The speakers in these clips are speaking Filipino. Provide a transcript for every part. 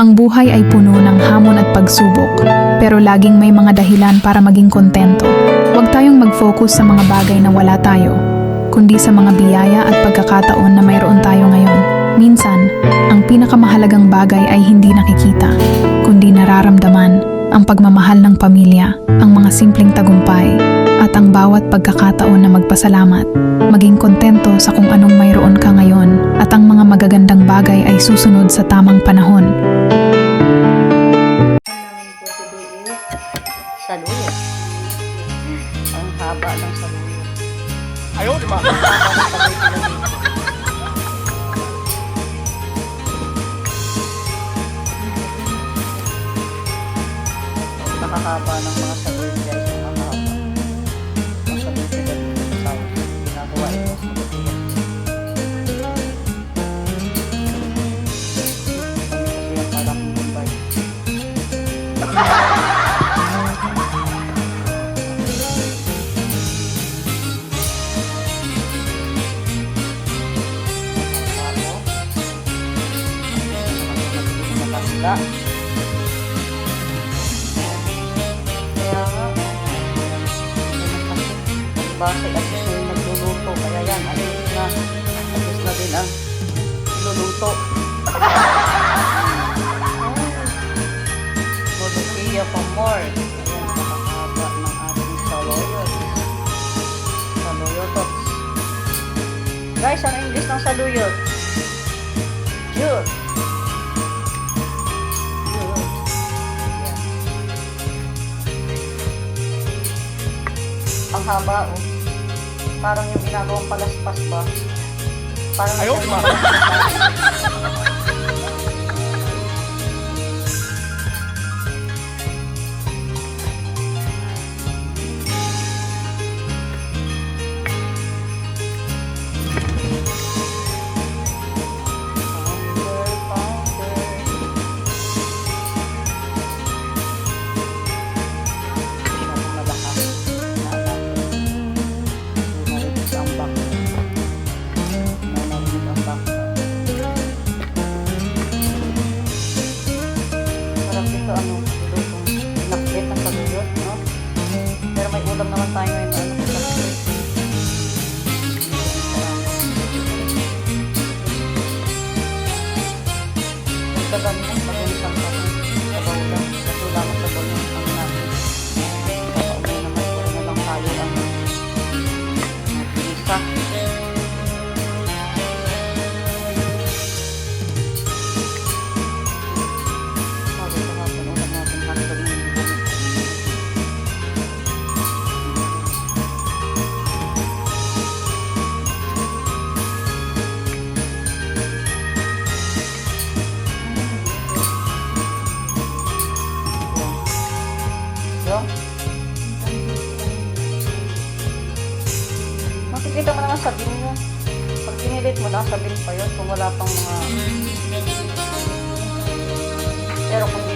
Ang buhay ay puno ng hamon at pagsubok, pero laging may mga dahilan para maging kontento. Huwag tayong mag-focus sa mga bagay na wala tayo, kundi sa mga biyaya at pagkakataon na mayroon tayo ngayon. Minsan, ang pinakamahalagang bagay ay hindi nakikita, kundi nararamdaman ang pagmamahal ng pamilya, ang mga simpleng tagumpay, at ang bawat pagkakataon na magpasalamat. Maging kontento sa kung anong mayroon ka ngayon at ang mga magagandang bagay ay susunod sa tamang panahon. saluyot. Ang haba ng saluyot. Ayaw, di ba? Ang haba ng saluyot. Nakakaba ng mga saluyot guys. Kaya nga, base at gusto yung nagluluto. Kaya yan, ayos na. Ayos na din ang luluto. Bolokia pa more. Ayan, nakakaba ng ating saloyot. Saloyotox. Guys, ang English ng saluyot? Jute. Ang haba, oh. Parang yung ginagawang palaspas ba? Parang Ayaw, Sarap Makikita mo naman sa bin mo. Pag pinilit mo lang sa bin pa yun, kung wala pang mga... Pero kung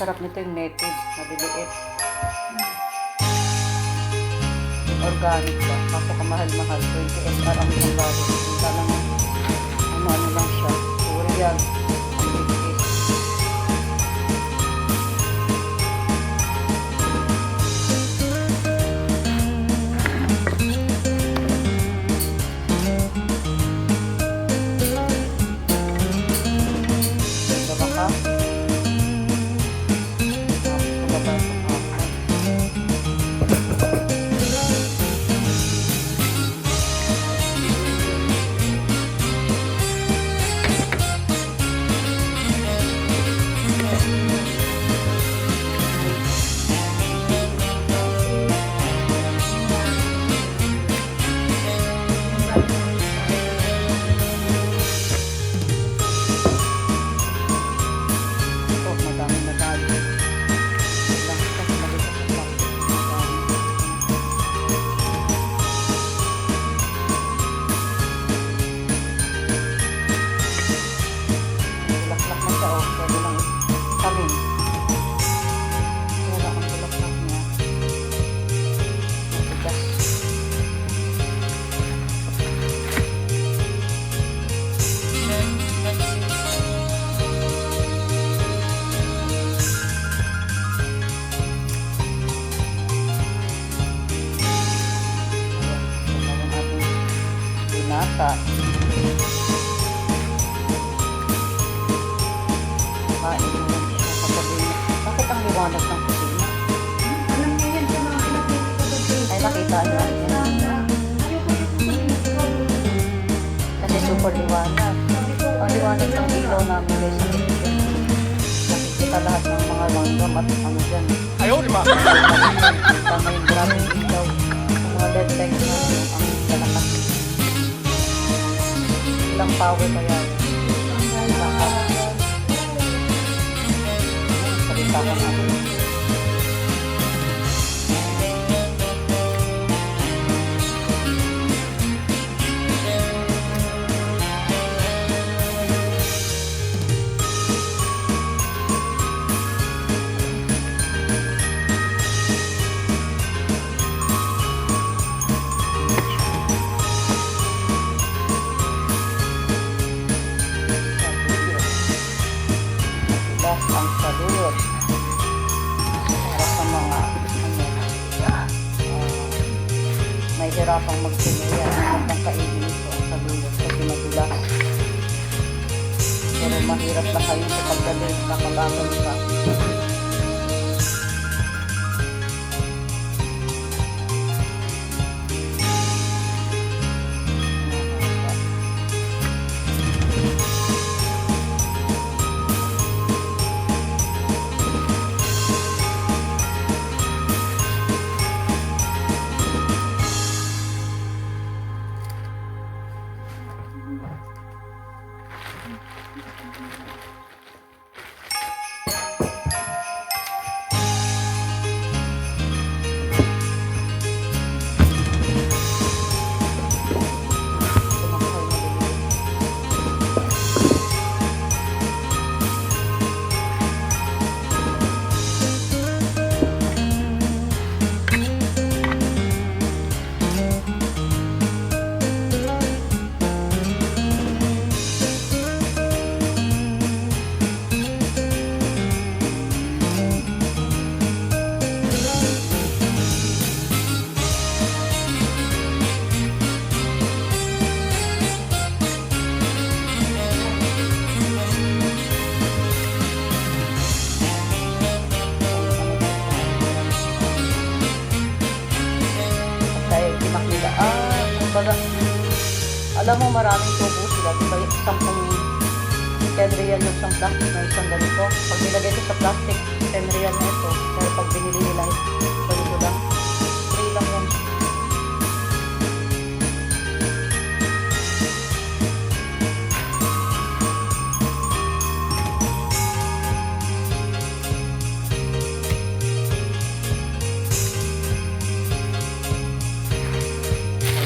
Ang masarap nito yung native, maliliit. Organic ba? Kaso kamahal-mahal. 20 SR ang isang bawat. Kita lang ano-ano lang siya. Korean. Ang bata. Kain mo lang siya kapag Bakit ang liwanag ng kusina? Alam niyo yan, Ay, nakita niya. Kasi super liwanag. Ang liwanag ng ilaw namin guys. Nakikita lahat ng mga langgam at ano dyan. Ayaw, lima! Tama yung grabing ilaw. Ang mga dead na ang lalakas. Ilang power kaya yun? Ilang power. Salita ko natin. May hirapang magsinuya ang magandang kainin ito ang saluyot kasi madulas. Pero mahirap na kayo sa pagdaling nakalaban ka. Real yung isang ganito. Pag nilagay ito sa plastic, 10 real na ito. Pero pag binili nila, ganito lang. Free lang yan.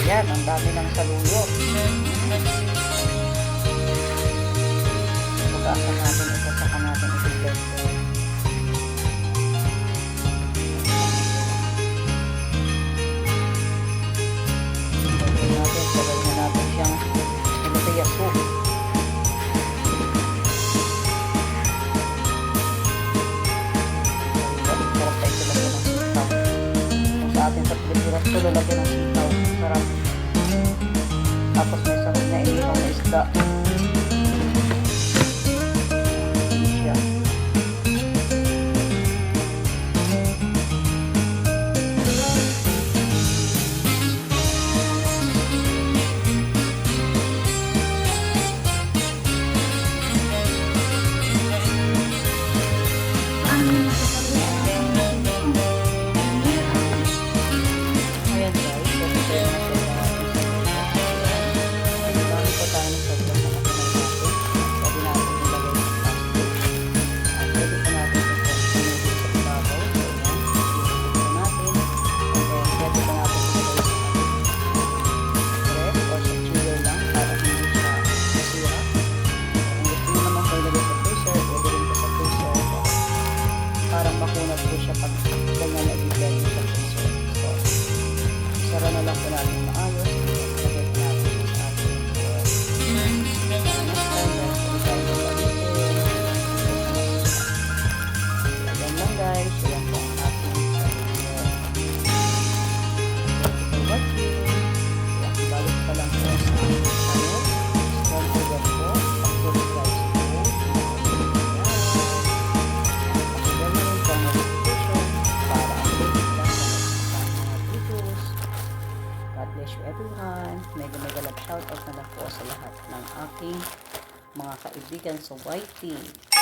Ayan, ang dami ng saluyot. Kung sa Pilipinas, ito lalagyan ng sitaw. Sarap. Tapos may sarap na inihaw na isda. Aking mga